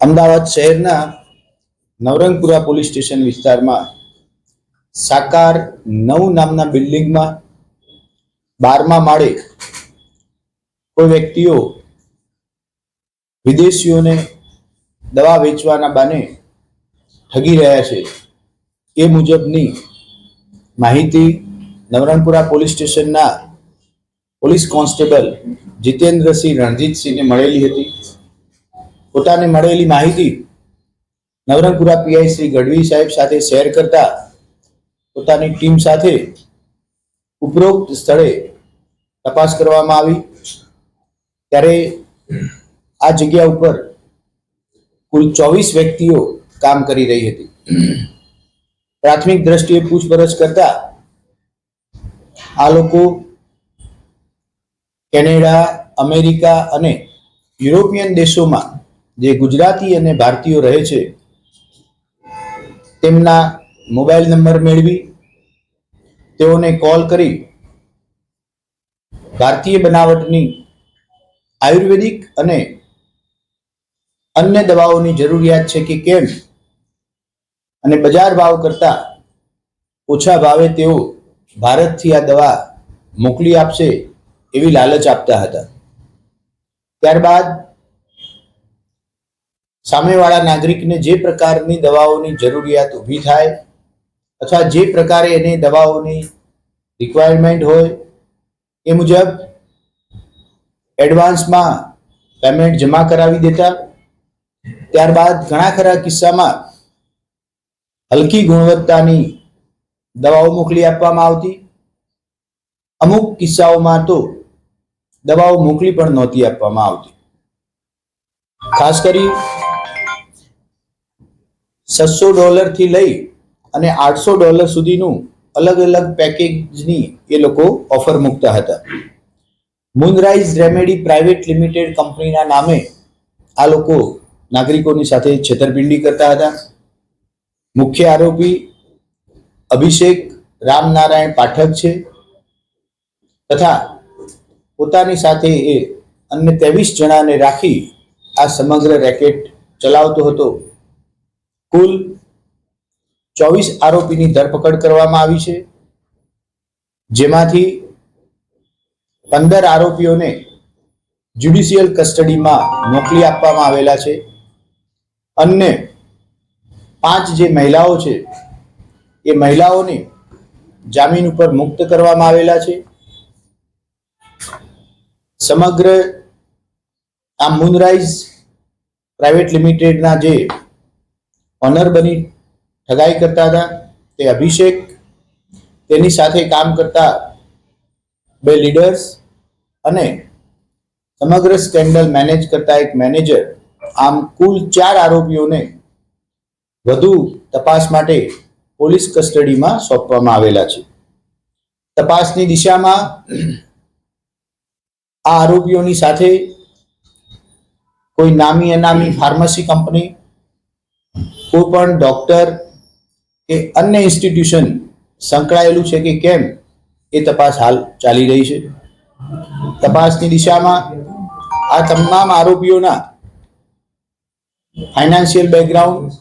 અમદાવાદ શહેરના Navrangpura police station વિસ્તારમાં સાકાર નવ નામના બિલ્ડિંગમાં બારમા માળે કોઈ વ્યક્તિઓ વિદેશીઓને દવા વેચવાના બાને ઠગી રહ્યા છે. એ મુજબની માહિતી નવરંગપુરા પોલીસ સ્ટેશનના પોલીસ કોન્સ્ટેબલ જીતેન્દ્રસિંહ રણજીતસિંહને મળેલી હતી. પોતાને મળેલી માહિતી નવરંગપુરા પીઆઈ શ્રી ગઢવી સાહેબ સાથે શેર કરતા પોતાની ટીમ સાથે ઉપરોક્ત સ્થળે તપાસ કરવામાં આવી. ત્યારે આ જગ્યા ઉપર કુલ ચોવીસ વ્યક્તિઓ કામ કરી રહી હતી. પ્રાથમિક દ્રષ્ટિએ પૂછપરછ કરતા આ લોકો કેનેડા, અમેરિકા અને યુરોપિયન દેશોમાં જે ગુજરાતી અને ભારતીયો રહે છે, તેમના મોબાઈલ નંબર મેળવી, તેઓને કોલ કરી, ભારતીય બનાવટની આયુર્વેદિક અને અન્ય દવાઓની જરૂરિયાત છે કે કેમ? અને બજાર ભાવ કરતા ઓછા ભાવે તેઓ ભારતથી આ દવા મોકલી આપશે એવી લાલચ આપતા હતા. ત્યારબાદ સામેવાળા નાગરિકને જે પ્રકારની દવાઓની જરૂરિયાત ઊભી થાય અથવા જે પ્રકારે એને દવાઓની રિક્વાયરમેન્ટ હોય એ મુજબ એડવાન્સમાં પેમેન્ટ જમા કરાવી દેતા. ત્યારબાદ ઘણા ખરા કિસ્સામાં હલકી ગુણવત્તાની દવાઓ મોકલી આપવામાં આવતી? અમુક કિસ્સાઓમાં તો દવાઓ મોકલી પણ નહોતી આપવામાં આવતી. ખાસ કરી છસો ડોલરથી લઈ અને આઠસો ડોલર સુધીનું અલગ અલગ પેકેજની એ લોકો ઓફર મૂકતા હતા. મુનરાઇઝ રેમેડી પ્રાઇવેટ લિમિટેડ કંપનીના નામે આ લોકો નાગરિકોની સાથે છેતરપિંડી કરતા હતા. મુખ્ય આરોપી અભિષેક રામનારાયણ પાઠક છે તથા પોતાની સાથે એ અન્ય ત્રેવીસ જણાને રાખી આ સમગ્ર રેકેટ ચલાવતો હતો. કુલ ચોવીસ આરોપીની ધરપકડ કરવામાં આવી છે. જેમાંથી પંદર આરોપીઓને જ્યુડિશિયલ કસ્ટડીમાં મોકલી આપવામાં આવેલા છે. અન્ય પાંચ જે મહિલાઓ છે એ મહિલાઓને જામીન ઉપર મુક્ત કરવામાં આવેલા છે. સમગ્ર આ મુનરાઇઝ પ્રાઇવેટ લિમિટેડના જે ઓનર બની ઠગાઈ કરતા હતા, તે અભિષેક, તેની સાથે કામ કરતા બે લીડર્સ અને સમગ્ર સ્કેન્ડલ મેનેજ કરતા એક મેનેજર, આમ કુલ ચાર આરોપીઓને વધુ તપાસ માટે પોલીસ કસ્ટડીમાં સોંપવામાં આવેલા છે. તપાસની દિશામાં આ આરોપીઓની સાથે કોઈ નામી અનામી ફાર્મસી કંપની, કોઈ પણ ડોક્ટર કે અન્ય ઇન્સ્ટિટ્યુશન સંકળાયેલું છે કે કેમ એ તપાસ હાલ ચાલી રહી છે. તપાસની દિશામાં આ તમામ આરોપીઓના ફાઇનાન્શિયલ બેકગ્રાઉન્ડ,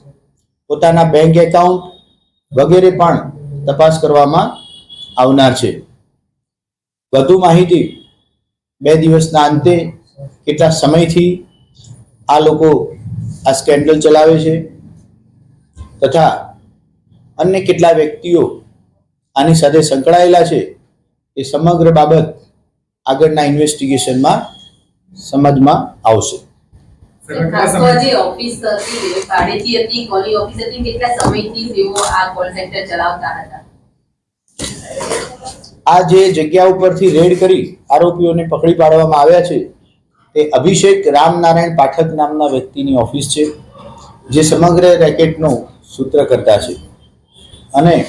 પોતાના બેંક એકાઉન્ટ વગેરે પણ તપાસ કરવામાં આવનાર છે. વધુ માહિતી બે દિવસના અંતે કેટલા સમયથી આ લોકો આ સ્કેન્ડલ ચલાવે છે તથા અન્ય કેટલા વ્યક્તિઓ આની સાથે સંકળાયેલા છે એ સમગ્ર બાબત આગળના ઇન્વેસ્ટિગેશનમાં સમજમાં આવશે. ઓફિસ હતી ભાડેથી હતી કોની ઓફિસ હતી કેટલા સમયથી તેઓ આ કોલ સેન્ટર ચલાવતા હતા? આ જે જગ્યા ઉપરથી રેડ કરી આરોપીઓને પકડી પાડવામાં આવ્યા છે તે અભિષેક રામનારાયણ પાઠક નામના વ્યક્તિની ઓફિસ છે જે સમગ્ર રેકેટનો સૂત્રકર્તા છે. અને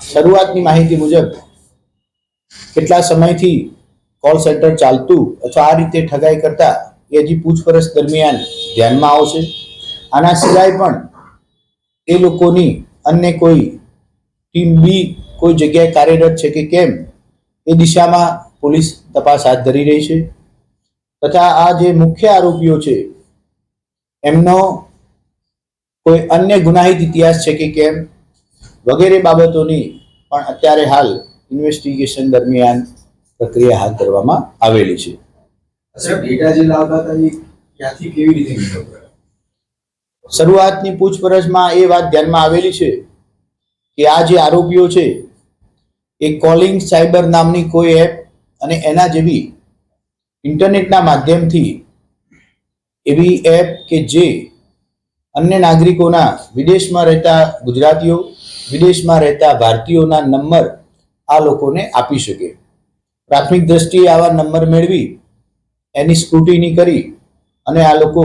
શરૂઆતની માહિતી મુજબ કેટલા સમયથી કોલ સેન્ટર ચાલતું અથવા આ રીતે ઠગાઈ કરતા એ હજી પૂછપરછ દરમિયાન ધ્યાનમાં આવશે. આના સિવાય પણ એ લોકોની અન્ય કોઈ ટીમ બી કોઈ જગ્યાએ કાર્યરત છે કે કેમ, એ દિશામાં પોલીસ તપાસ હાથ ધરી રહી છે. તથા આ જે મુખ્ય આરોપીઓ છે, એમનો કોઈ અન્ય ગુનાહિત ઇતિહાસ છે કે કેમ, વગેરે બાબતોની પણ અત્યારે હાલ ઇન્વેસ્ટિગેશન દરમિયાન પ્રક્રિયા હાથ ધરવામાં આવેલી છે. શરૂઆતની પૂછપરછમાં એ વાત ધ્યાનમાં આવેલી છે કે આ જે આરોપીઓ છે, એ કોલિંગ સાયબર નામની કોઈ એપ અને એના જેવી ઇન્ટરનેટના માધ્યમથી એવી એપ કે જે અન્ય નાગરિકોના વિદેશમાં રહેતા ગુજરાતીઓ, વિદેશમાં રહેતા ભારતીયોના નંબર આ લોકોને આપી શકે. પ્રાથમિક દ્રષ્ટિએ આવા નંબર મેળવી એની સ્ક્રુટિની કરી અને આ લોકો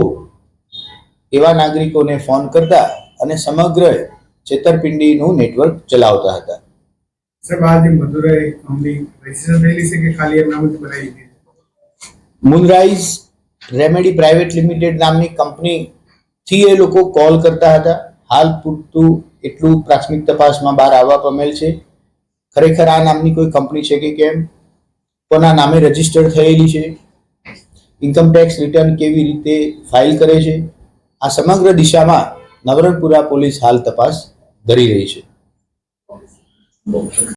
એવા નાગરિકોને ફોન કરતા અને સમગ્ર છેતરપિંડીનું નેટવર્ક ચલાવતા હતા. મુનરાઈઝ રેમેડી પ્રાઇવેટ લિમિટેડ નામની કંપનીથી એ લોકો કોલ કરતા હતા. હાલ પૂરતું એટલું પ્રાથમિક તપાસમાં બહાર આવવા પામેલ છે. ખરેખર આ નામની કોઈ કંપની છે કે કેમ? કોના નામે રજિસ્ટર થયેલી છે. ઇન્કમ ટેક્સ રિટર્ન કેવી રીતે ફાઇલ કરે છે? આ સમગ્ર દિશામાં નવરંગપુરા પોલીસ હાલ તપાસ ધરી રહી છે.